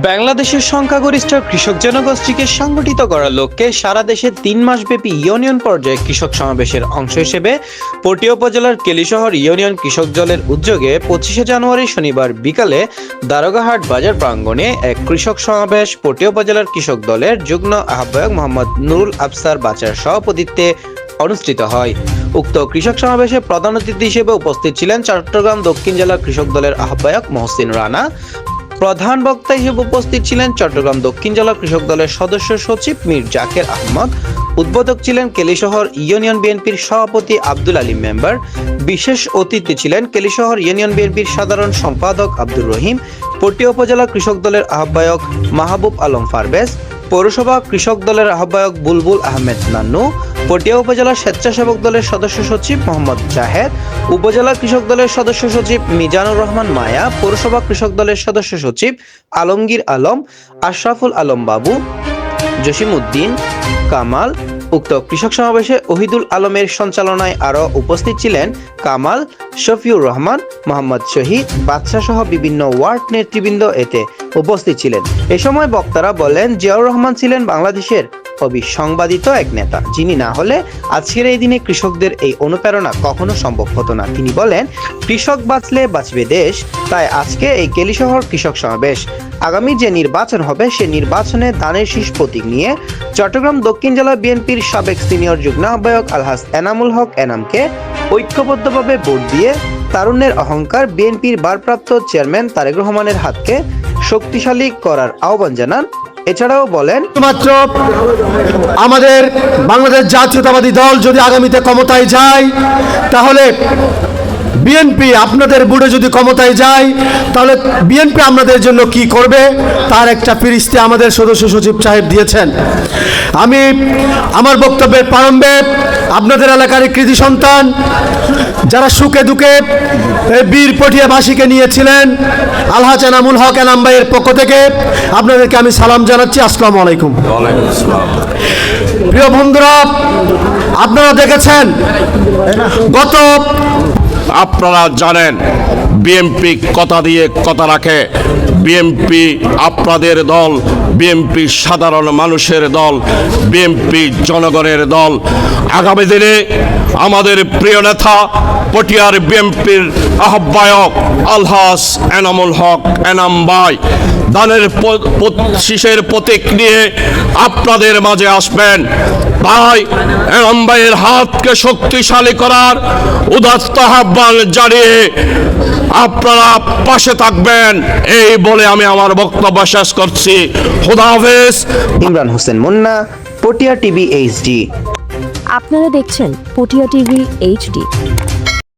বাংলাদেশের সংখ্যাগরিষ্ঠ কৃষক জনগোষ্ঠীকে সংগঠিত করার লক্ষ্যে সারা দেশে তিন মাসব্যাপী ইউনিয়ন পর্যায়ে কৃষক সমাবেশের অংশ হিসেবে পটিয়া উপজেলার কেলিশহর ইউনিয়ন কৃষক দলের উদ্যোগে পঁচিশে জানুয়ারি শনিবার বিকালে দারোগাহাট বাজার প্রাঙ্গণে এক কৃষক সমাবেশ পটিয়া উপজেলার কৃষক দলের যুগ্ম আহ্বায়ক মোহাম্মদ নুরুল আফসার বাচার সভাপতিত্বে অনুষ্ঠিত হয়। উক্ত কৃষক সমাবেশে প্রধান অতিথি হিসেবে উপস্থিত ছিলেন চট্টগ্রাম দক্ষিণ জেলা কৃষক দলের আহ্বায়ক মহসিন রানা প্রধান বক্তা হিসেবে উপস্থিত ছিলেন চট্টগ্রাম দক্ষিণ জেলা কৃষক দলের সদস্য সচিব মীর জাকের আহমদ, উদ্বোধক ছিলেন কেলিশহর ইউনিয়ন বিএনপির সভাপতি আব্দুল আলী মেম্বার, বিশেষ অতিথি ছিলেন কেলিশহর ইউনিয়ন বিএনপির সাধারণ সম্পাদক আব্দুর রহিম পটিয়া উপজেলা কৃষক দলের আহ্বায়ক মাহবুব আলম ফারবেজ, পৌরসভা কৃষক দলের আহ্বায়ক বুলবুল আহমেদ নান্নু পটিয়া উপজেলা স্বেচ্ছাসেবক দলের সদস্য সচিব মোহাম্মদ জাহেদ, উপজেলা কৃষক দলের সদস্য সচিব মিজানুর রহমান মায়া, পৌরসভা কৃষক দলের সদস্য সচিব আলমগীর আলম, আশরাফুল আলম বাবু জসিম উদ্দিন কামাল, উক্ত কৃষক সমাবেশে ওহিদুল আলমের সঞ্চালনায় আরও উপস্থিত ছিলেন কামাল, শফিউর রহমান, মোহাম্মদ শহীদ বাদশাহ সহ বিভিন্ন ওয়ার্ড নেতৃবৃন্দ এতে উপস্থিত ছিলেন। এ সময় বক্তারা বলেন, জিয়াউর রহমান ছিলেন বাংলাদেশের অবিসংবাদিত এক নেতা। যিনি না হলে আজকের এই দিনে কৃষকদের এই অনুপ্রেরণা কখনো সম্ভব হতো না। তিনি বলেন, কৃষক বাঁচলে বাঁচবে দেশ। তাই আজকে এই কেলিশহর কৃষক সমাবেশ। আগামী যে নির্বাচন হবে, সে নির্বাচনে দানের শীষ প্রতীক নিয়ে চট্টগ্রাম দক্ষিণ জেলা বিএনপির সাবেক সিনিয়র যুগ্ম আহ্বায়ক আলহাস এনামুল হক এনামকে ঐক্যবদ্ধভাবে ভোট দিয়ে, তারুণ্যের অহংকার বিএনপির ভারপ্রাপ্ত চেয়ারম্যান তারেক রহমানের হাতকে শক্তিশালী করার আহ্বান জানান। এছাড়াও বলেন মাত্র আমাদের বাংলাদেশ জাতীয়তাবাদী দল যদি আগামীতে ক্ষমতায় যায়, তাহলে বিএনপি আপনাদের বুড়ে যদি ক্ষমতায় যায়, তাহলে বিএনপি আপনাদের জন্য কি করবে? তার একটা ফিরিস্তি আমাদের সদস্য সচিব সাহেব দিয়েছেন। আমি আমার বক্তব্যের প্রারম্ভে আপনাদের এলাকার কৃতি সন্তান যারা সুখে দুঃখে বীর পটিয়াবাসীকে নিয়েছিলেন আলহাজ এনামুল হক এনাম ভাইয়ের পক্ষ থেকে আপনাদেরকে আমি সালাম জানাচ্ছি। আসসালামু আলাইকুম। প্রিয় বন্ধুরা আপনারা দেখেছেন গত আপনারা জানেন বিএমপি কথা দিয়ে কথা রাখে। বিএমপি আপনাদের দল বিএমপি সাধারণ মানুষের দল, বিএনপি জনগণের দল। আগামী দিনে আমাদের প্রিয় নেতা, পটিয়ার বিএনপির আহ্বায়ক আলহাস এনামুল হক এনাম ভাই দানের শীষের প্রতীক নিয়ে আপনাদের মাঝে আসবেন। তাই এনাম ভাইয়ের হাতকে শক্তিশালী করার উদাত্ত আহ্বান জানিয়ে আপনারা পাশে থাকবেন। এই বলে আমি আমার বক্তব্য শেষ করছি। খুদা হাফেজ। Imran Hossain Munna Patiya TV HD. আপনারা দেখছেন পটিয়া টিভি এইচডি।